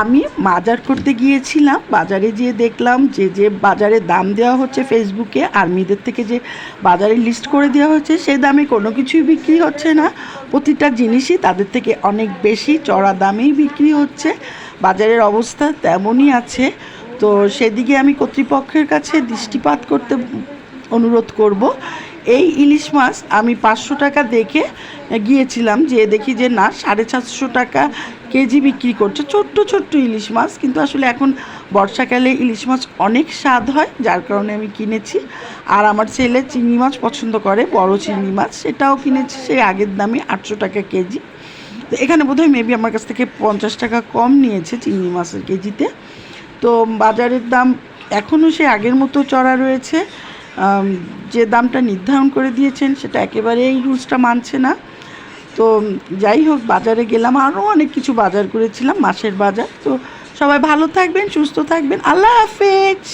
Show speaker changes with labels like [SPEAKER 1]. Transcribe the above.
[SPEAKER 1] আমি বাজার করতে গিয়েছিলাম, বাজারে যেয়ে দেখলাম যে যে বাজারে দাম দেওয়া হচ্ছে ফেসবুকে আর্মিদের থেকে যে বাজারে লিস্ট করে দেওয়া হচ্ছে, সেই দামে কোনো কিছুই বিক্রি হচ্ছে না। প্রতিটা জিনিসই তাদের থেকে অনেক বেশি, চড়া দামেই বিক্রি হচ্ছে। বাজারের অবস্থা তেমনই আছে। তো সেদিকে আমি কর্তৃপক্ষের কাছে দৃষ্টিপাত করতে অনুরোধ করব। এই ইলিশ মাছ আমি পাঁচশো টাকা দেখে গিয়েছিলাম যে দেখি যে না, সাড়ে চারশো টাকা কেজি বিক্রি করছে। ছোট্ট ছোট্ট ইলিশ মাছ, কিন্তু আসলে এখন বর্ষাকালে ইলিশ মাছ অনেক স্বাদ হয়, যার কারণে আমি কিনেছি। আর আমার ছেলে চিংড়ি মাছ পছন্দ করে, বড় চিংড়ি মাছ, সেটাও কিনেছি, সেই আগের দামে আটশো টাকা কেজি। তো এখানে বোধহয় মেবি আমার কাছ থেকে পঞ্চাশ টাকা কম নিয়েছে চিংড়ি মাছের কেজিতে। তো বাজারের দাম এখনও সে আগের মতো চড়া রয়েছে। যে দামটা নির্ধারণ করে দিয়েছেন সেটা একেবারেই রুলসটা মানছে না। তো যাই হোক, বাজারে গেলাম আরও অনেক কিছু বাজার করেছিলাম, মাসের বাজার। তো সবাই ভালো থাকবেন, সুস্থ থাকবেন। আল্লাহ হাফেজ!